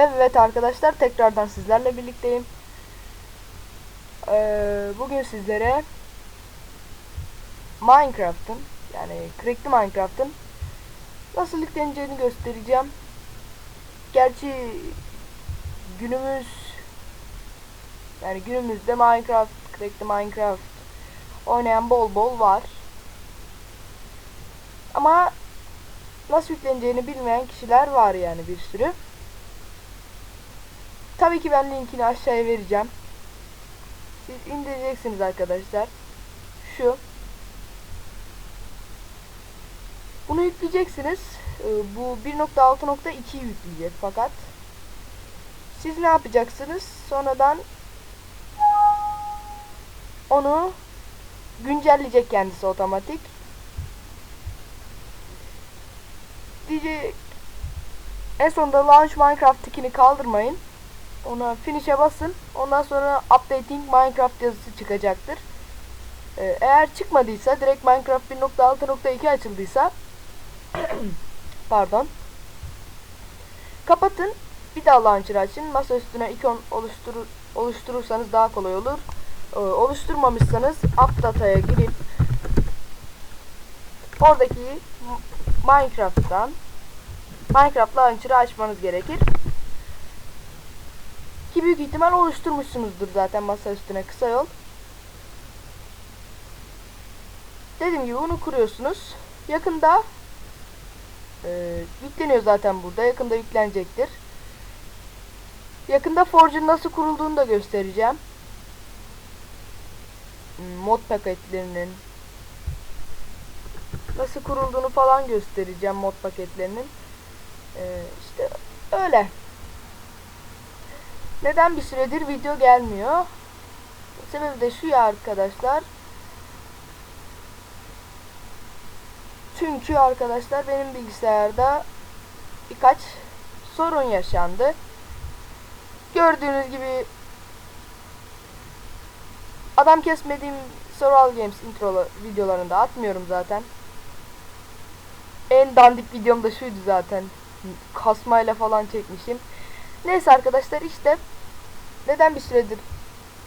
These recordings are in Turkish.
Evet arkadaşlar tekrardan sizlerle birlikteyim. Ee, bugün sizlere Minecraft'ın yani Crackli Minecraft'ın nasıl yükleneceğini göstereceğim. Gerçi günümüz yani günümüzde Minecraft, Crackli Minecraft oynayan bol bol var. Ama nasıl yükleneceğini bilmeyen kişiler var yani bir sürü. Tabii ki ben linkini aşağıya vereceğim. Siz indireceksiniz arkadaşlar. Şu. Bunu yükleyeceksiniz. Ee, Bu 1.6.2'yi yükleyecek fakat siz ne yapacaksınız? Sonradan onu güncelleyecek kendisi otomatik. Diyecek en sonunda Launch Minecraft tikini kaldırmayın. Ona finish'e basın. Ondan sonra updating Minecraft yazısı çıkacaktır. Ee, eğer çıkmadıysa direkt Minecraft 1.6.2 açıldıysa pardon. Kapatın. Bir daha launcher açın. Masa üstüne ikon oluşturur, oluşturursanız daha kolay olur. Ee, oluşturmamışsanız updata'ya girip oradaki Minecraft'tan Minecraft launcher'ı açmanız gerekir ki büyük ihtimal oluşturmuşsunuzdur zaten masa üstüne kısa yol. Dediğim gibi bunu kuruyorsunuz. Yakında e, yükleniyor zaten burada. Yakında yüklenecektir. Yakında Forge'un nasıl kurulduğunu da göstereceğim. Mod paketlerinin nasıl kurulduğunu falan göstereceğim mod paketlerinin. E, işte öyle. Neden bir süredir video gelmiyor? Sebebi de şu ya arkadaşlar. Çünkü arkadaşlar benim bilgisayarda birkaç sorun yaşandı. Gördüğünüz gibi adam kesmediğim Survival Games intro videolarında atmıyorum zaten. En dandik videom da şuydu zaten. Kasmayla falan çekmişim. Neyse arkadaşlar işte neden bir süredir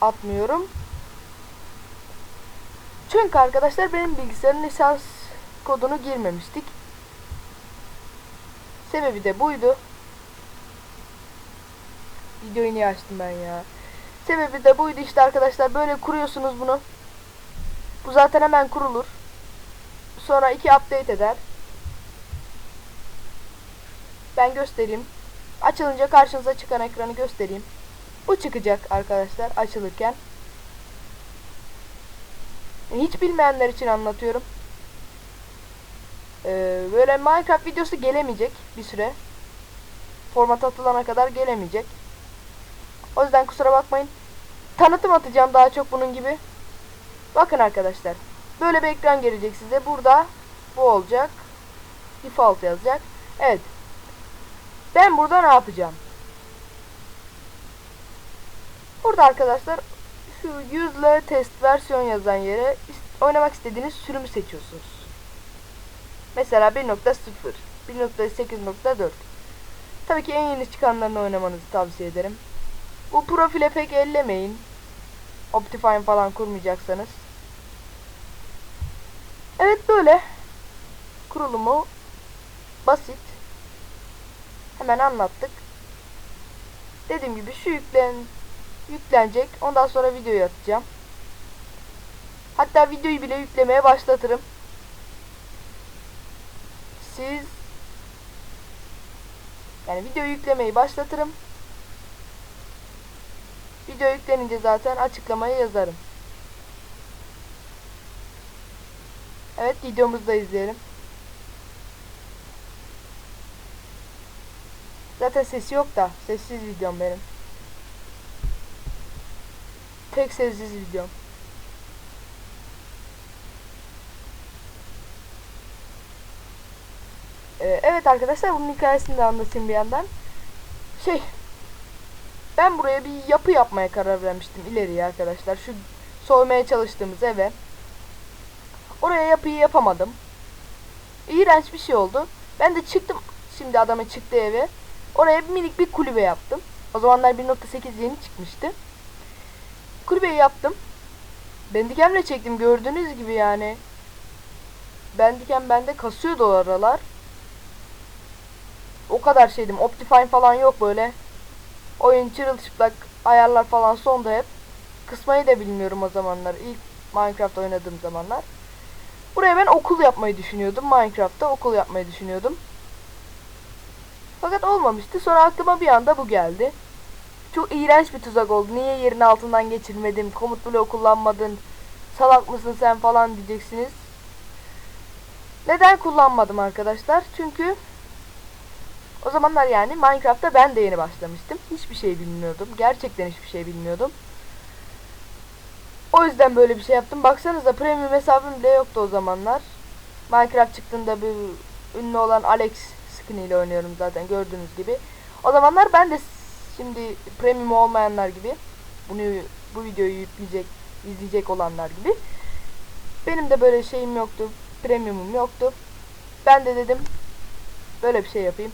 atmıyorum? Çünkü arkadaşlar benim bilgisayarın lisans kodunu girmemiştik. Sebebi de buydu. Videoyu niye açtım ben ya? Sebebi de buydu işte arkadaşlar böyle kuruyorsunuz bunu. Bu zaten hemen kurulur. Sonra iki update eder. Ben göstereyim. Açılınca karşınıza çıkan ekranı göstereyim. Bu çıkacak arkadaşlar açılırken. Hiç bilmeyenler için anlatıyorum. Ee, böyle Minecraft videosu gelemeyecek bir süre. Format atılana kadar gelemeyecek. O yüzden kusura bakmayın. Tanıtım atacağım daha çok bunun gibi. Bakın arkadaşlar. Böyle bir ekran gelecek size. Burada bu olacak. Default yazacak. Evet. Ben burada ne yapacağım? Burada arkadaşlar şu yüzle test versiyon yazan yere oynamak istediğiniz sürümü seçiyorsunuz. Mesela 1.0, 1.8.4. Tabii ki en yeni çıkanlarını oynamanızı tavsiye ederim. Bu profile pek ellemeyin. Optifine falan kurmayacaksanız. Evet böyle. Kurulumu basit. Hemen anlattık. Dediğim gibi şu yüklen yüklenecek. Ondan sonra videoyu atacağım. Hatta videoyu bile yüklemeye başlatırım. Siz yani videoyu yüklemeyi başlatırım. Video yüklenince zaten açıklamaya yazarım. Evet videomuzu da izleyelim. Zaten sesi yok da sessiz videom benim. Tek sessiz videom. Ee, evet arkadaşlar bunun hikayesini de anlatayım bir yandan. Şey ben buraya bir yapı yapmaya karar vermiştim ileriye arkadaşlar. Şu soymaya çalıştığımız eve. Oraya yapıyı yapamadım. İğrenç bir şey oldu. Ben de çıktım şimdi adamın çıktığı eve. Oraya minik bir kulübe yaptım. O zamanlar 1.8 yeni çıkmıştı. Kulübeyi yaptım. Bandicam'le çektim gördüğünüz gibi yani. Bandicam bende kasıyordu o aralar. O kadar şeydim. Optifine falan yok böyle. Oyun çırılçıplak ayarlar falan sonda hep. Kısmayı da bilmiyorum o zamanlar. İlk Minecraft oynadığım zamanlar. Buraya ben okul yapmayı düşünüyordum. Minecraft'ta okul yapmayı düşünüyordum. Fakat olmamıştı. Sonra aklıma bir anda bu geldi. Çok iğrenç bir tuzak oldu. Niye yerin altından geçirmedim? Komut bloğu kullanmadın. Salak mısın sen falan diyeceksiniz. Neden kullanmadım arkadaşlar? Çünkü o zamanlar yani Minecraft'ta ben de yeni başlamıştım. Hiçbir şey bilmiyordum. Gerçekten hiçbir şey bilmiyordum. O yüzden böyle bir şey yaptım. Baksanıza premium hesabım bile yoktu o zamanlar. Minecraft çıktığında bir ünlü olan Alex skin ile oynuyorum zaten gördüğünüz gibi. O zamanlar ben de şimdi premium olmayanlar gibi bunu bu videoyu yükleyecek, izleyecek olanlar gibi benim de böyle şeyim yoktu. Premiumum yoktu. Ben de dedim böyle bir şey yapayım.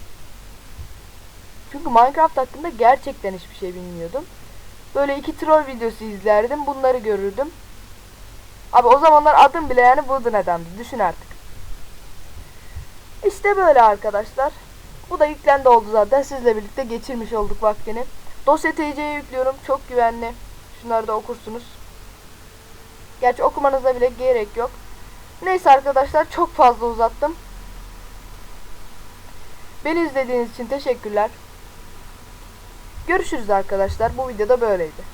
Çünkü Minecraft hakkında gerçekten hiçbir şey bilmiyordum. Böyle iki troll videosu izlerdim. Bunları görürdüm. Abi o zamanlar adım bile yani Buldu adamdı. Düşün artık. İşte böyle arkadaşlar. Bu da yüklendi oldu zaten. Sizle birlikte geçirmiş olduk vaktini. Dosya TC'ye yüklüyorum. Çok güvenli. Şunları da okursunuz. Gerçi okumanıza bile gerek yok. Neyse arkadaşlar çok fazla uzattım. Beni izlediğiniz için teşekkürler. Görüşürüz arkadaşlar. Bu videoda böyleydi.